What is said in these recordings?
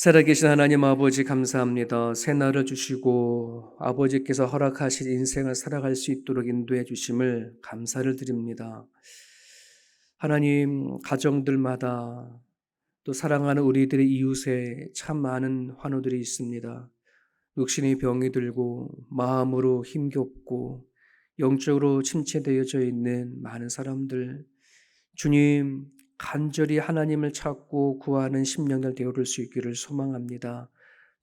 살아계신 하나님 아버지 감사합니다. 새 날을 주시고 아버지께서 허락하신 인생을 살아갈 수 있도록 인도해 주심을 감사를 드립니다. 하나님 가정들마다 또 사랑하는 우리들의 이웃에 참 많은 환우들이 있습니다. 육신의 병이 들고 마음으로 힘겹고 영적으로 침체되어져 있는 많은 사람들 주님 간절히 하나님을 찾고 구하는 심령들 되어올 수 있기를 소망합니다.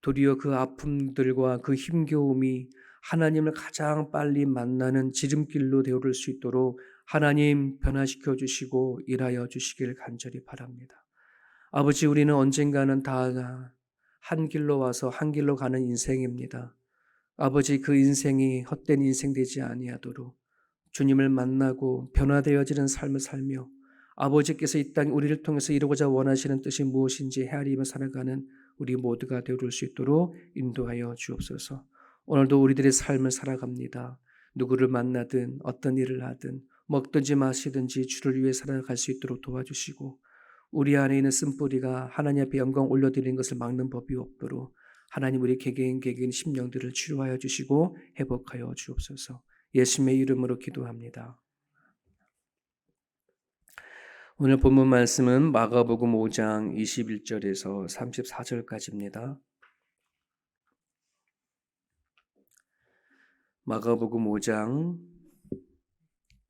도리어 그 아픔들과 그 힘겨움이 하나님을 가장 빨리 만나는 지름길로 되어올 수 있도록 하나님 변화시켜 주시고 일하여 주시길 간절히 바랍니다. 아버지 우리는 언젠가는 다 한 길로 와서 한 길로 가는 인생입니다. 아버지 그 인생이 헛된 인생 되지 아니하도록 주님을 만나고 변화되어지는 삶을 살며 아버지께서 이 땅 우리를 통해서 이루고자 원하시는 뜻이 무엇인지 헤아리며 살아가는 우리 모두가 되어줄 수 있도록 인도하여 주옵소서. 오늘도 우리들의 삶을 살아갑니다. 누구를 만나든 어떤 일을 하든 먹든지 마시든지 주를 위해 살아갈 수 있도록 도와주시고 우리 안에 있는 쓴뿌리가 하나님 앞에 영광 올려드리는 것을 막는 법이 없도록 하나님 우리 개개인 개개인 심령들을 치료하여 주시고 회복하여 주옵소서. 예수님의 이름으로 기도합니다. 오늘 본문 말씀은 마가복음 5장 21절에서 34절까지입니다. 마가복음 5장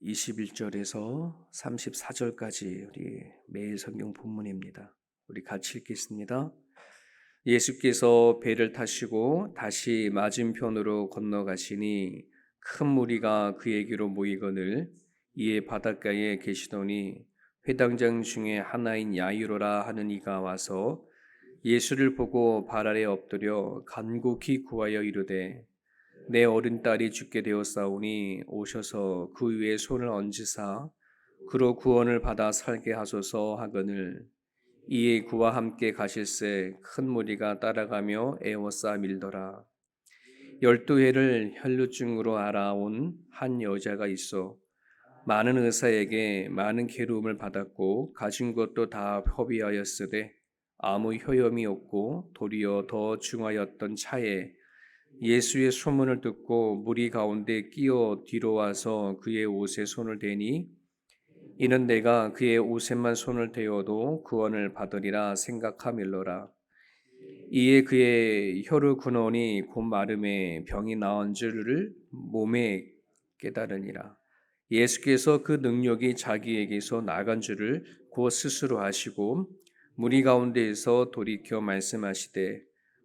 21절에서 34절까지 우리 매일 성경 본문입니다. 우리 같이 읽겠습니다. 예수께서 배를 타시고 다시 맞은편으로 건너가시니 큰 무리가 그에게로 모이거늘 이에 바닷가에 계시더니 회당장 중에 하나인 야이로라 하는 이가 와서 예수를 보고 발 아래 엎드려 간곡히 구하여 이르되 내 어린 딸이 죽게 되었사오니 오셔서 그 위에 손을 얹으사 그로 구원을 받아 살게 하소서 하거늘. 이에 그와 함께 가실새 큰 무리가 따라가며 애워싸 밀더라. 열두 해를 혈루증으로 알아온 한 여자가 있어 많은 의사에게 많은 괴로움을 받았고 가진 것도 다 허비하였으되 아무 효염이 없고 도리어 더 중하였던 차에 예수의 소문을 듣고 무리 가운데 끼어 뒤로 와서 그의 옷에 손을 대니 이는 내가 그의 옷에만 손을 대어도 구원을 받으리라 생각하밀러라. 이에 그의 혀를 근원이 곧 마름에 병이 나은 줄을 몸에 깨달으니라. 예수께서 그 능력이 자기에게서 나간 줄을 곧 스스로 하시고 무리 가운데에서 돌이켜 말씀하시되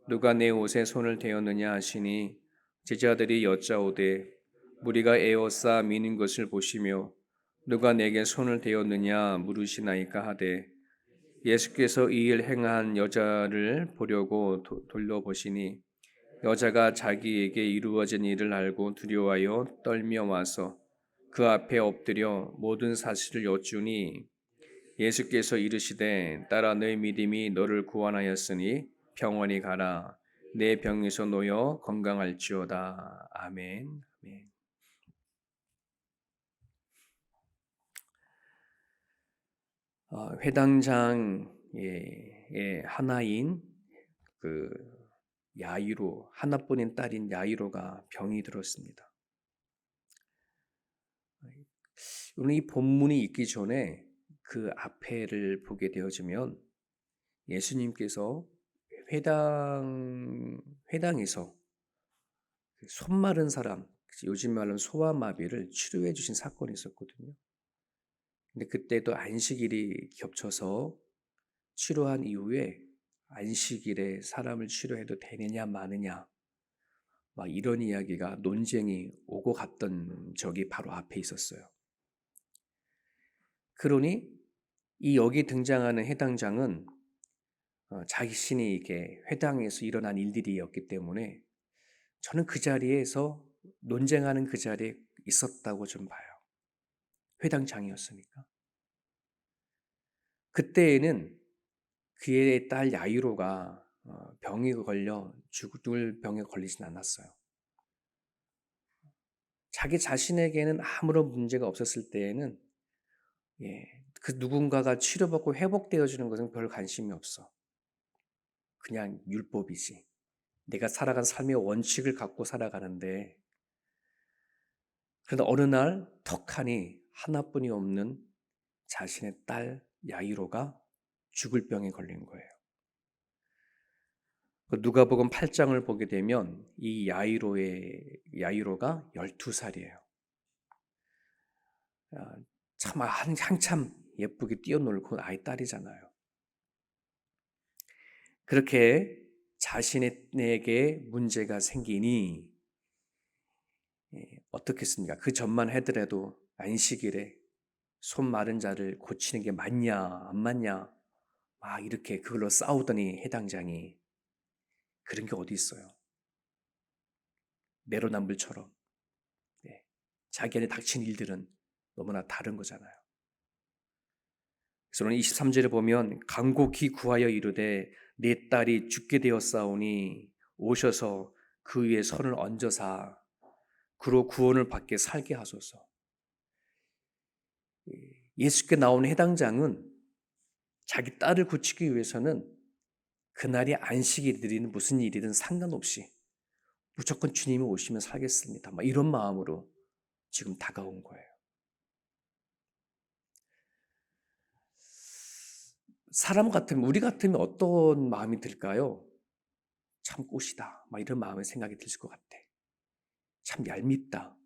누가 내 옷에 손을 대었느냐 하시니 제자들이 여짜오되 무리가 에워싸 미는 것을 보시며 누가 내게 손을 대었느냐 물으시나이까 하되 예수께서 이 일 행한 여자를 보려고 도, 돌려보시니 여자가 자기에게 이루어진 일을 알고 두려워하여 떨며 와서 그 앞에 엎드려 모든 사실을 여쭈니 예수께서 이르시되 딸아 너의 믿음이 너를 구원하였으니 평원히 가라 내 병에서 놓여 건강할지어다 아멘. 아멘. 어, 회당장의 하나인 그 야이로 하나뿐인 딸인 야이로가 병이 들었습니다. 오늘 이 본문이 있기 전에 그 앞에를 보게 되어지면 예수님께서 회당 회당에서 그손 마른 사람, 요즘 말로는 소아마비를 치료해 주신 사건이 있었거든요. 근데 그때도 안식일이 겹쳐서 치료한 이후에 안식일에 사람을 치료해도 되느냐 마느냐 막 이런 이야기가 논쟁이 오고 갔던 적이 바로 앞에 있었어요. 그러니 이 여기 등장하는 해당장은 어, 자신이 이게 회당에서 일어난 일들이었기 때문에 저는 그 자리에서 논쟁하는 그 자리에 있었다고 좀 봐요. 회당장이었으니까. 그때에는 그의 딸 야이로가 어, 병이 걸려 죽을 병에 걸리진 않았어요. 자기 자신에게는 아무런 문제가 없었을 때에는 예, 그 누군가가 치료받고 회복되어지는 것은 별 관심이 없어. 그냥 율법이지. 내가 살아간 삶의 원칙을 갖고 살아가는데 그러다 어느 날 턱하니 하나뿐이 없는 자신의 딸 야이로가 죽을 병에 걸린 거예요. 그 누가복음 8장을 보게 되면 이 야이로의 야이로가 12살이에요. 아, 참 한- 한참 예쁘게 뛰어놀고 아이 딸이잖아요. 그렇게 자신에게 문제가 생기니 예, 어떻겠습니까? 그 전만 하더라도 안식일에 손 마른 자를 고치는 게 맞냐 안 맞냐 막 이렇게 그걸로 싸우더니 해당장이 그런 게 어디 있어요? 내로남불처럼 네. 자기 안에 닥친 일들은 너무나 다른 거잖아요. 그래서 오늘 23절에 보면 간곡히 구하여 이르되 내 딸이 죽게 되었사오니 오셔서 그 위에 손을 얹어사 그로 구원을 받게 살게 하소서. 예수께 나온 해당장은 자기 딸을 고치기 위해서는 그날이 안식일이든 무슨 일이든 상관없이 무조건 주님이 오시면 살겠습니다. 막 이런 마음으로 지금 다가온 거예요. 사람 같으면 우리 같으면 어떤 마음이 들까요? 참 꽃이다. 막 이런 마음의 생각이 들 것 같아. 참 얄밉다.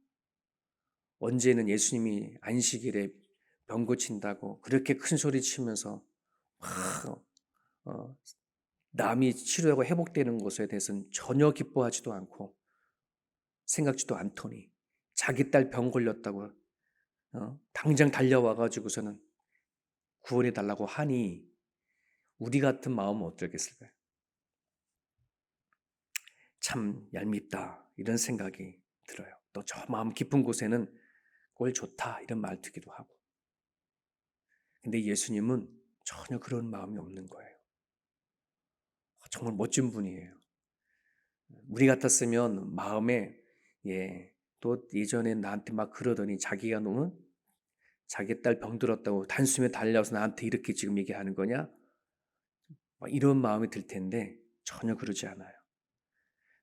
언제는 예수님이 안식일에 병 고친다고 그렇게 큰 소리 치면서 막 어, 남이 치료하고 회복되는 것에 대해서는 전혀 기뻐하지도 않고 생각지도 않더니 자기 딸 병 걸렸다고 어, 당장 달려와 가지고서는 구원해 달라고 하니 우리 같은 마음은 어떨겠을까요? 참 얄밉다 이런 생각이 들어요. 또 저 마음 깊은 곳에는 꼴 좋다 이런 말 듣기도 하고. 근데 예수님은 전혀 그런 마음이 없는 거예요. 정말 멋진 분이에요. 우리 같았으면 마음에 예, 또 예전에 나한테 막 그러더니 자기가 너무 자기 딸 병들었다고 단숨에 달려와서 나한테 이렇게 지금 얘기하는 거냐? 막 이런 마음이 들 텐데 전혀 그러지 않아요.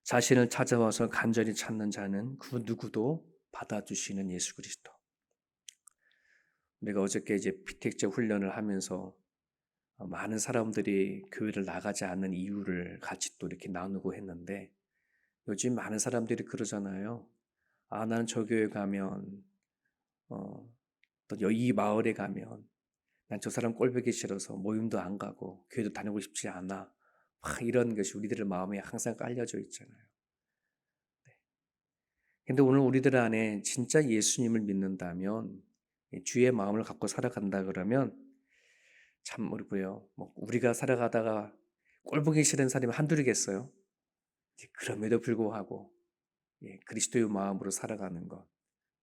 자신을 찾아와서 간절히 찾는 자는 그 누구도 받아주시는 예수 그리스도. 내가 어저께 이제 피택제 훈련을 하면서 많은 사람들이 교회를 나가지 않는 이유를 같이 또 이렇게 나누고 했는데 요즘 많은 사람들이 그러잖아요. 아, 나는 저 교회 가면, 어, 또이 마을에 가면 난 저 사람 꼴보기 싫어서 모임도 안 가고 교회도 다니고 싶지 않아. 막 이런 것이 우리들의 마음에 항상 깔려져 있잖아요. 네. 근데 오늘 우리들 안에 진짜 예수님을 믿는다면 주의 마음을 갖고 살아간다 그러면 참 어렵고요. 뭐 우리가 살아가다가 꼴보기 싫은 사람이 한둘이겠어요. 그럼에도 불구하고 예, 그리스도의 마음으로 살아가는 것,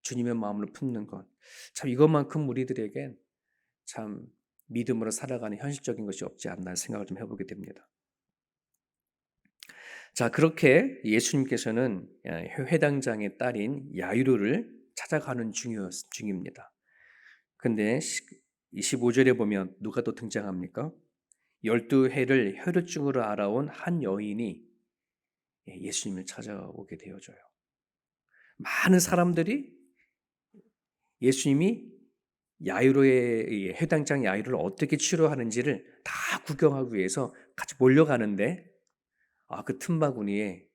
주님의 마음으로 품는 것, 참 이것만큼 우리들에겐 참 믿음으로 살아가는 현실적인 것이 없지 않나 생각을 좀 해보게 됩니다. 자, 그렇게 예수님께서는 회당장의 딸인 야이로를 찾아가는 중입니다. 근데 25절에 보면 누가 또 등장합니까? 12해를 혈루증으로 알아온 한 여인이 예수님을 찾아오게 되어져요. 많은 사람들이 예수님이 야이로의 해당장 야이로를 어떻게 치료하는지를 다 구경하기 위해서 같이 몰려가는데 아, 그 틈바구니에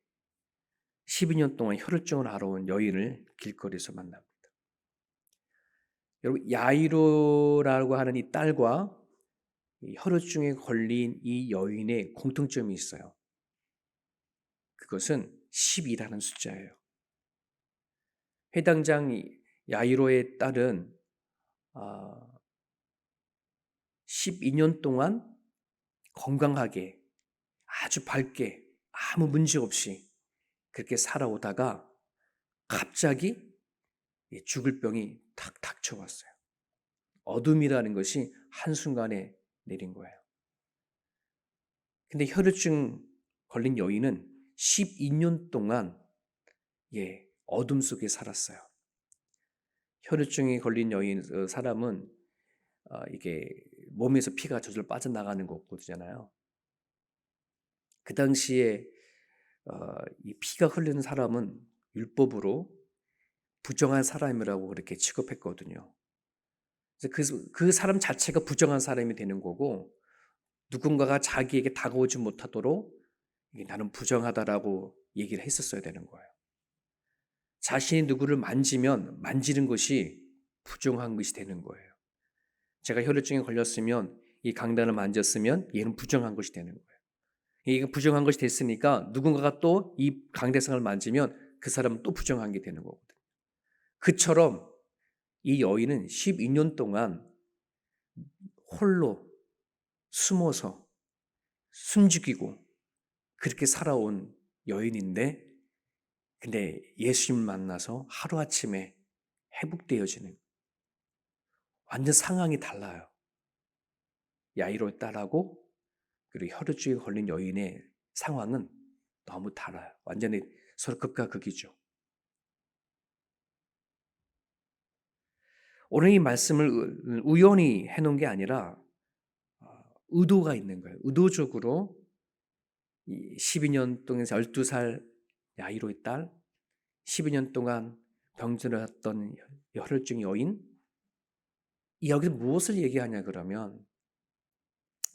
12년 동안 혈루증을 알아온 여인을 길거리에서 만납니다. 여러분 야이로라고 하는 이 딸과 혈루증에 걸린 이 여인의 공통점이 있어요. 그것은 10이라는 숫자예요. 해당장 야이로의 딸은 12년 동안 건강하게 아주 밝게 아무 문제 없이 그렇게 살아오다가 갑자기 죽을 병이 탁 닥쳐왔어요. 어둠이라는 것이 한순간에 내린 거예요. 근데 혈루증 걸린 여인은 12년 동안 예, 어둠 속에 살았어요. 혈루증이 걸린 여인 어, 사람은 어, 이게 몸에서 피가 저절로 빠져나가는 거거든요. 그 당시에 어, 이 피가 흐르는 사람은 율법으로 부정한 사람이라고 그렇게 취급했거든요. 그래서 그, 그 사람 자체가 부정한 사람이 되는 거고 누군가가 자기에게 다가오지 못하도록 나는 부정하다라고 얘기를 했었어야 되는 거예요. 자신이 누구를 만지면 만지는 것이 부정한 것이 되는 거예요. 제가 혈류증에 걸렸으면 이 강단을 만졌으면 얘는 부정한 것이 되는 거예요. 이게 부정한 것이 됐으니까 누군가가 또 이 강대상을 만지면 그 사람은 또 부정한 게 되는 거거든요. 그처럼 이 여인은 12년 동안 홀로 숨어서 숨죽이고 그렇게 살아온 여인인데 근데 예수님 만나서 하루아침에 회복되어지는 완전 상황이 달라요. 야이로 딸하고 그리고 혈루증에 걸린 여인의 상황은 너무 달라요. 완전히 서로 극과 극이죠. 오늘 이 말씀을 우연히 해놓은 게 아니라 어, 의도가 있는 거예요. 의도적으로 12년 동안 12살 야이로의 딸, 12년 동안 병들었던 혈혈증 여인, 여기서 무엇을 얘기하냐 그러면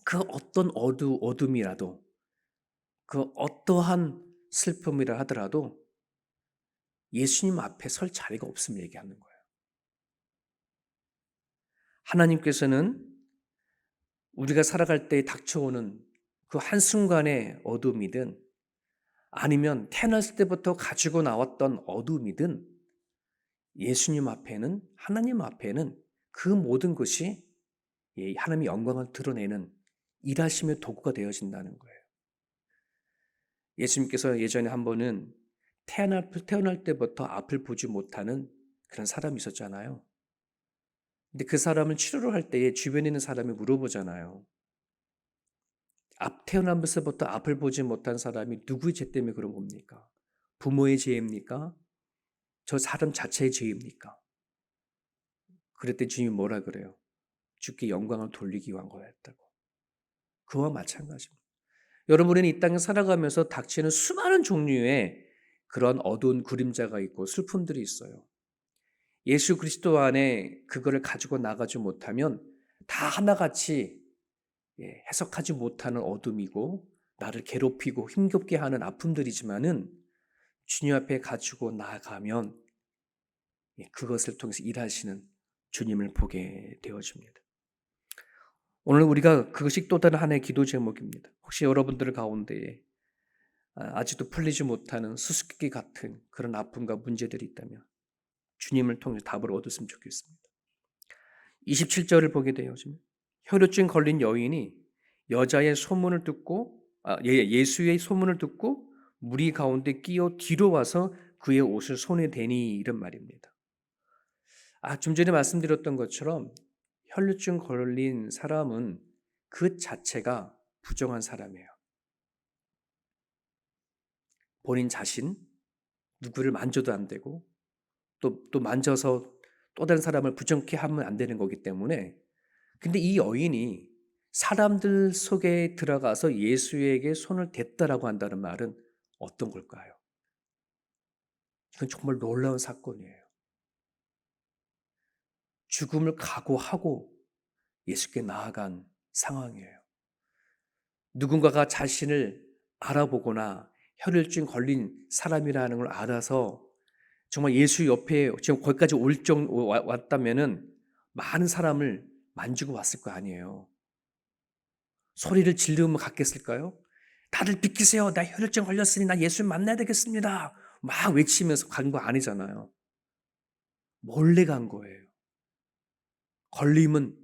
그 어떤 어두 어둠이라도 그 어떠한 슬픔이라 하더라도 예수님 앞에 설 자리가 없음을 얘기하는 거예요. 하나님께서는 우리가 살아갈 때 닥쳐오는 그 한순간의 어둠이든 아니면 태어났을 때부터 가지고 나왔던 어둠이든 예수님 앞에는 하나님 앞에는 그 모든 것이 하나님의 영광을 드러내는 일하심의 도구가 되어진다는 거예요. 예수님께서 예전에 한 번은 태어날, 태어날 때부터 앞을 보지 못하는 그런 사람이 있었잖아요. 근데 그 사람을 치료를 할 때에 주변에 있는 사람이 물어보잖아요. 앞 태어나면서부터 앞을 보지 못한 사람이 누구의 죄 때문에 그런 겁니까? 부모의 죄입니까? 저 사람 자체의 죄입니까? 그랬더니 주님이 뭐라 그래요? 주께 영광을 돌리기 위한 거였다고. 그와 마찬가지입니다. 여러분은 이 땅에 살아가면서 닥치는 수많은 종류의 그런 어두운 그림자가 있고 슬픔들이 있어요. 예수 그리스도 안에 그거를 가지고 나가지 못하면 다 하나같이 예, 해석하지 못하는 어둠이고 나를 괴롭히고 힘겹게 하는 아픔들이지만은 주님 앞에 가지고 나아가면 예, 그것을 통해서 일하시는 주님을 보게 되어집니다. 오늘 우리가 그것이 또 다른 하나의 기도 제목입니다. 혹시 여러분들 가운데에 아, 아직도 풀리지 못하는 수수께끼 같은 그런 아픔과 문제들이 있다면 주님을 통해서 답을 얻었으면 좋겠습니다. 27절을 보게 되어지면 혈루증 걸린 여인이 여자의 소문을 듣고 아, 예, 예수의 소문을 듣고 무리 가운데 끼어 뒤로 와서 그의 옷을 손에 대니 이런 말입니다. 아, 좀 전에 말씀드렸던 것처럼 혈루증 걸린 사람은 그 자체가 부정한 사람이에요. 본인 자신, 누구를 만져도 안 되고, 또, 또 만져서 또 다른 사람을 부정케 하면 안 되는 거기 때문에 근데 이 여인이 사람들 속에 들어가서 예수에게 손을 댔다라고 한다는 말은 어떤 걸까요? 이건 정말 놀라운 사건이에요. 죽음을 각오하고 예수께 나아간 상황이에요. 누군가가 자신을 알아보거나 혈혈증 걸린 사람이라는 걸 알아서 정말 예수 옆에 지금 거기까지 올 정, 왔다면은 많은 사람을 만지고 왔을 거 아니에요. 소리를 지르면 갔겠을까요? 다들 비키세요. 나 혈혈증 걸렸으니 나 예수 만나야 되겠습니다. 막 외치면서 간 거 아니잖아요. 몰래 간 거예요. 걸리면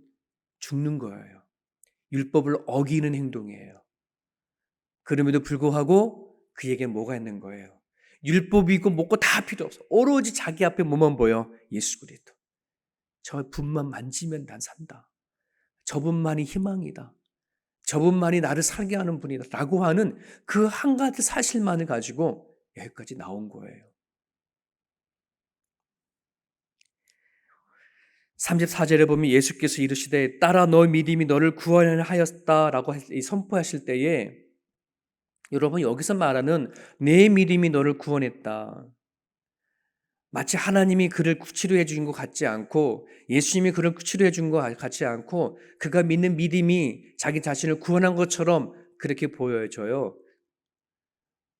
죽는 거예요. 율법을 어기는 행동이에요. 그럼에도 불구하고 그에게 뭐가 있는 거예요? 율법이 있고 먹고 다 필요 없어. 오로지 자기 앞에 뭐만 보여? 예수 그리스도. 저 분만 만지면 난 산다. 저분만이 희망이다. 저분만이 나를 살게 하는 분이다. 라고 하는 그 한 가지 사실만을 가지고 여기까지 나온 거예요. 34절에 보면 예수께서 이르시되 따라 너 믿음이 너를 구원하였다라고 선포하실 때에 여러분 여기서 말하는 내 믿음이 너를 구원했다. 마치 하나님이 그를 치료해 주신 것 같지 않고 예수님이 그를 치료해 준 것 같지 않고 그가 믿는 믿음이 자기 자신을 구원한 것처럼 그렇게 보여져요.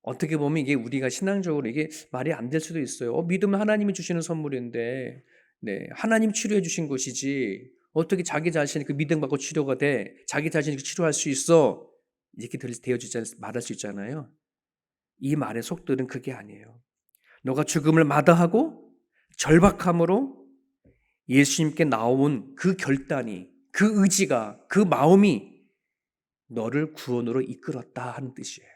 어떻게 보면 이게 우리가 신앙적으로 이게 말이 안 될 수도 있어요. 어, 믿음은 하나님이 주시는 선물인데, 네, 하나님 치료해 주신 것이지. 어떻게 자기 자신이 그 믿음 받고 치료가 돼? 자기 자신이 치료할 수 있어? 이렇게 되어지지 말할 수 있잖아요. 이 말의 속들은 그게 아니에요. 너가 죽음을 마다하고 절박함으로 예수님께 나온 그 결단이, 그 의지가, 그 마음이 너를 구원으로 이끌었다 하는 뜻이에요.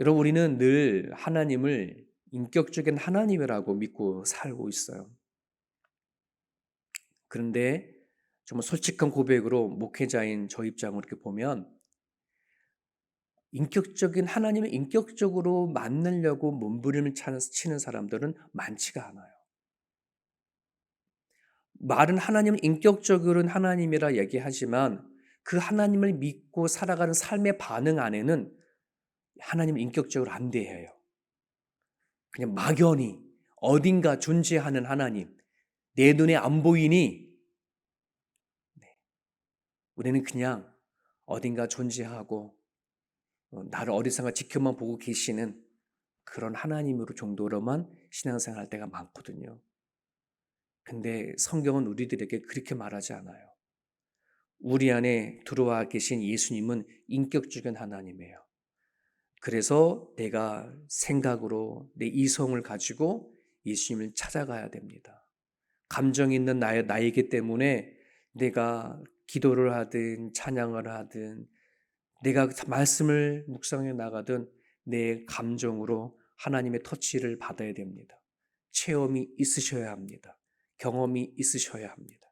여러분, 우리는 늘 하나님을 인격적인 하나님이라고 믿고 살고 있어요. 그런데 정말 솔직한 고백으로 목회자인 저 입장으로 이렇게 보면 인격적인 하나님을 인격적으로 만나려고 몸부림을 치는 사람들은 많지가 않아요. 말은 하나님은 인격적으로는 하나님이라 얘기하지만 그 하나님을 믿고 살아가는 삶의 반응 안에는 하나님을 인격적으로 안 대해요. 그냥 막연히 어딘가 존재하는 하나님, 내 눈에 안 보이니 네. 우리는 그냥 어딘가 존재하고 어, 나를 어디선가 지켜만 보고 계시는 그런 하나님으로 정도로만 신앙생활 할 때가 많거든요. 근데 성경은 우리들에게 그렇게 말하지 않아요. 우리 안에 들어와 계신 예수님은 인격적인 하나님이에요. 그래서 내가 생각으로 내 이성을 가지고 예수님을 찾아가야 됩니다. 감정 있는 나의, 나이기 때문에 내가 기도를 하든 찬양을 하든 내가 말씀을 묵상해 나가든 내 감정으로 하나님의 터치를 받아야 됩니다. 체험이 있으셔야 합니다. 경험이 있으셔야 합니다.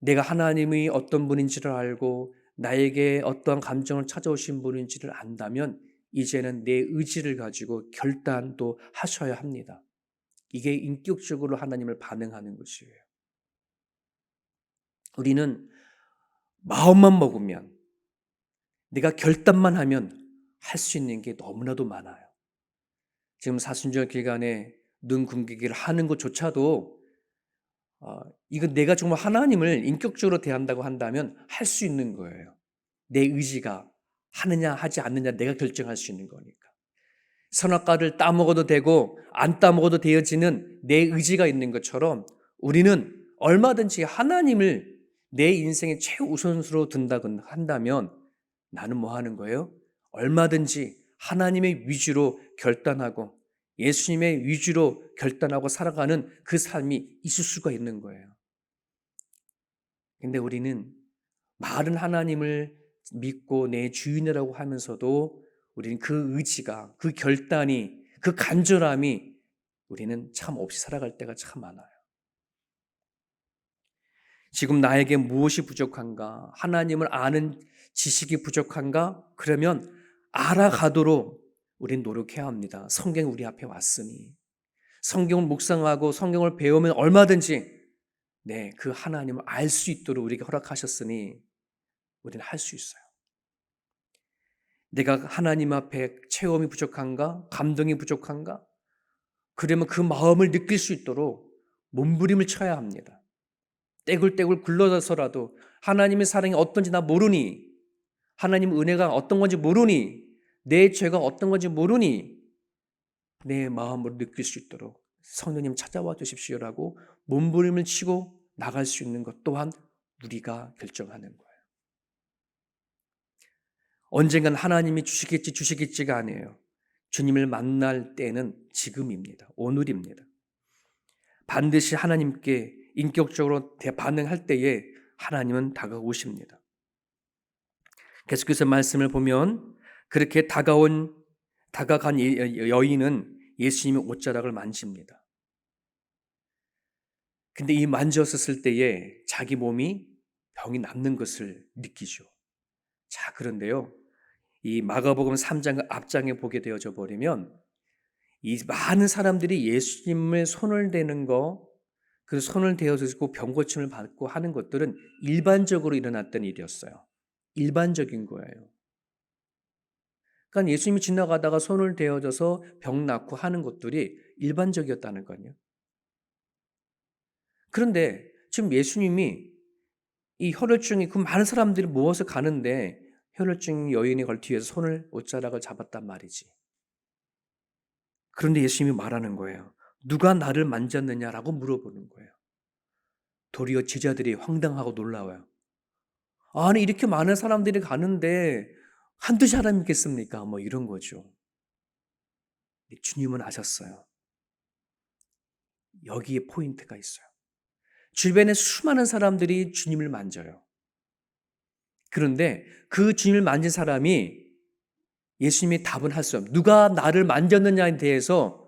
내가 하나님이 어떤 분인지를 알고 나에게 어떠한 감정을 찾아오신 분인지를 안다면 이제는 내 의지를 가지고 결단도 하셔야 합니다. 이게 인격적으로 하나님을 반응하는 것이에요. 우리는 마음만 먹으면 내가 결단만 하면 할 수 있는 게 너무나도 많아요. 지금 사순절 기간에 눈 굶기기를 하는 것조차도 어, 이건 내가 정말 하나님을 인격적으로 대한다고 한다면 할 수 있는 거예요. 내 의지가 하느냐 하지 않느냐 내가 결정할 수 있는 거니까. 선악과를 따먹어도 되고 안 따먹어도 되어지는 내 의지가 있는 것처럼 우리는 얼마든지 하나님을 내 인생의 최우선수로 둔다고 한다면 나는 뭐 하는 거예요? 얼마든지 하나님의 위주로 결단하고 예수님의 위주로 결단하고 살아가는 그 삶이 있을 수가 있는 거예요. 근데 우리는 말은 하나님을 믿고 내 주인이라고 하면서도 우리는 그 의지가, 그 결단이, 그 간절함이 우리는 참 없이 살아갈 때가 참 많아요. 지금 나에게 무엇이 부족한가? 하나님을 아는 지식이 부족한가? 그러면 알아가도록 우리는 노력해야 합니다. 성경이 우리 앞에 왔으니. 성경을 묵상하고 성경을 배우면 얼마든지 네, 그 하나님을 알 수 있도록 우리가 허락하셨으니 우리는 할 수 있어요. 내가 하나님 앞에 체험이 부족한가? 감동이 부족한가? 그러면 그 마음을 느낄 수 있도록 몸부림을 쳐야 합니다. 떼굴떼굴 굴러서라도 하나님의 사랑이 어떤지 나 모르니 하나님 은혜가 어떤 건지 모르니 내 죄가 어떤 건지 모르니 내 마음으로 느낄 수 있도록 성령님 찾아와 주십시오라고 몸부림을 치고 나갈 수 있는 것 또한 우리가 결정하는 거예요. 언젠간 하나님이 주시겠지 주시겠지가 아니에요. 주님을 만날 때는 지금입니다. 오늘입니다. 반드시 하나님께 인격적으로 반응할 때에 하나님은 다가오십니다. 계속해서 말씀을 보면 그렇게 다가온 다가간 여인은 예수님의 옷자락을 만집니다. 근데 이 만졌었을 때에 자기 몸이 병이 낫는 것을 느끼죠. 자, 그런데요. 이 마가복음 3장 앞장에 보게 되어져 버리면 이 많은 사람들이 예수님의 손을 대는 거, 그 손을 대어주고 병고침을 받고 하는 것들은 일반적으로 일어났던 일이었어요. 일반적인 거예요. 그러니까 예수님이 지나가다가 손을 대어줘서 병 낫고 하는 것들이 일반적이었다는 거예요. 그런데 지금 예수님이 이 혈혈증이 그 많은 사람들이 모여서 가는데 혈혈증 여인이 걸 뒤에서 손을 옷자락을 잡았단 말이지. 그런데 예수님이 말하는 거예요. 누가 나를 만졌느냐라고 물어보는 거예요. 도리어 제자들이 황당하고 놀라워요. 아니 이렇게 많은 사람들이 가는데 한두 사람이 있겠습니까? 뭐 이런 거죠. 주님은 아셨어요. 여기에 포인트가 있어요. 주변에 수많은 사람들이 주님을 만져요. 그런데 그 주님을 만진 사람이 예수님이 답은 할 수 없어요. 누가 나를 만졌느냐에 대해서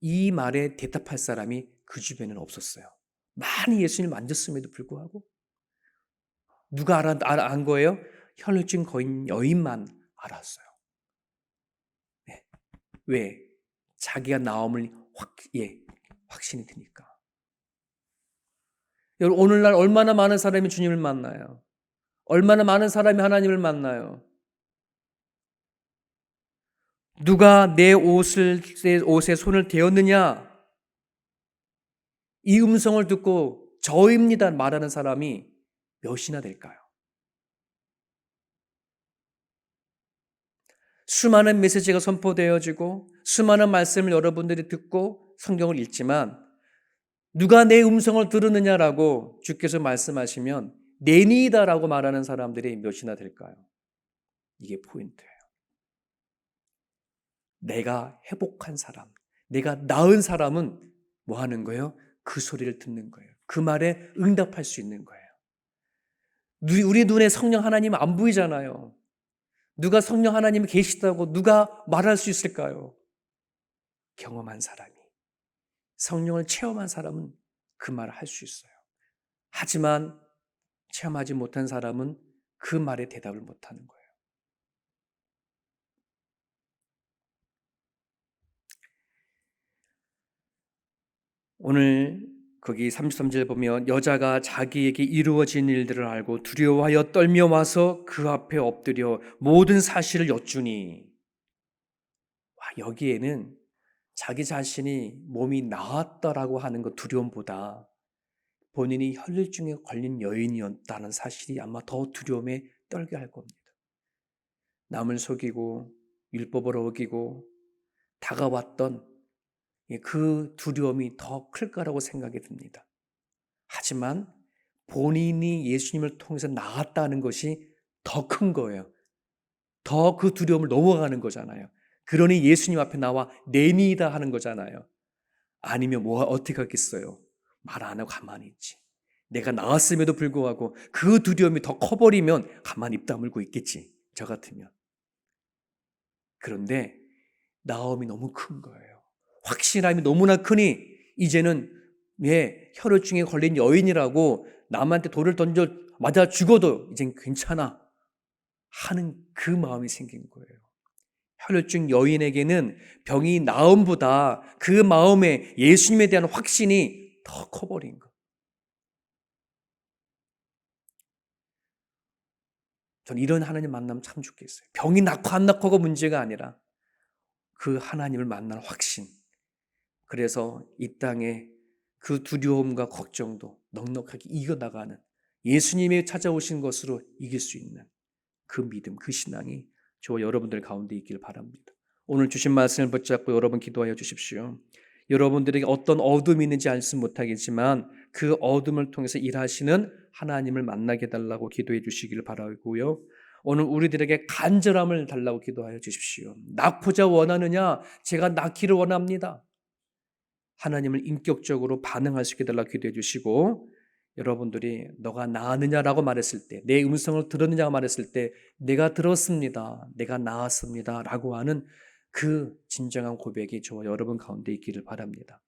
이 말에 대답할 사람이 그 주변에는 없었어요. 많이 예수님을 만졌음에도 불구하고 누가 알아, 알아 안 거예요? 혈증 거인 여인만 알았어요. 네. 왜? 자기가 나옴을 확, 예, 확신이 드니까. 여러분, 오늘날 얼마나 많은 사람이 주님을 만나요? 얼마나 많은 사람이 하나님을 만나요? 누가 내 옷을, 내 옷에 손을 대었느냐? 이 음성을 듣고 저입니다 말하는 사람이 몇이나 될까요? 수많은 메시지가 선포되어지고 수많은 말씀을 여러분들이 듣고 성경을 읽지만 누가 내 음성을 들으느냐라고 주께서 말씀하시면 내니다라고 말하는 사람들이 몇이나 될까요? 이게 포인트예요. 내가 회복한 사람, 내가 나은 사람은 뭐 하는 거예요? 그 소리를 듣는 거예요. 그 말에 응답할 수 있는 거예요. 우리 눈에 성령 하나님 안 보이잖아요. 누가 성령 하나님이 계시다고 누가 말할 수 있을까요? 경험한 사람이. 성령을 체험한 사람은 그 말을 할 수 있어요. 하지만 체험하지 못한 사람은 그 말에 대답을 못 하는 거예요. 오늘 거기 33절 보면 여자가 자기에게 이루어진 일들을 알고 두려워하여 떨며 와서 그 앞에 엎드려 모든 사실을 여쭈니 와, 여기에는 자기 자신이 몸이 나았다라고 하는 것 두려움보다 본인이 혈류증에 걸린 여인이었다는 사실이 아마 더 두려움에 떨게 할 겁니다. 남을 속이고 율법을 어기고 다가왔던 그 두려움이 더클 거라고 생각이 듭니다. 하지만 본인이 예수님을 통해서 나았다는 것이 더 큰 거예요. 더 그 두려움을 넘어가는 거잖아요. 그러니 예수님 앞에 나와 내니다 하는 거잖아요. 아니면 뭐 어떻게 하겠어요? 말 안 하고 가만히 있지. 내가 나왔음에도 불구하고 그 두려움이 더 커버리면 가만히 입 다물고 있겠지. 저 같으면. 그런데 나옴이 너무 큰 거예요. 확신함이 너무나 크니 이제는 예, 혈혈증에 걸린 여인이라고 남한테 돌을 던져 맞아 죽어도 이젠 괜찮아 하는 그 마음이 생긴 거예요. 혈혈증 여인에게는 병이 나음보다 그 마음에 예수님에 대한 확신이 더 커버린 거. 전 이런 하나님 만나면 참 좋겠어요. 병이 낫고 안 낫고가 문제가 아니라 그 하나님을 만날 확신. 그래서 이 땅에 그 두려움과 걱정도 넉넉하게 이겨나가는 예수님이 찾아오신 것으로 이길 수 있는 그 믿음, 그 신앙이 저와 여러분들 가운데 있기를 바랍니다. 오늘 주신 말씀을 붙잡고 여러분 기도하여 주십시오. 여러분들에게 어떤 어둠이 있는지 알지 못하겠지만 그 어둠을 통해서 일하시는 하나님을 만나게 해달라고 기도해 주시기를 바라고요. 오늘 우리들에게 간절함을 달라고 기도하여 주십시오. 낳고자 원하느냐? 제가 낳기를 원합니다. 하나님을 인격적으로 반응할 수 있게 달라고 기도해 주시고 여러분들이 너가 나았느냐라고 말했을 때, 내 음성을 들었느냐고 말했을 때, 내가 들었습니다. 내가 나았습니다. 라고 하는 그 진정한 고백이 저와 여러분 가운데 있기를 바랍니다.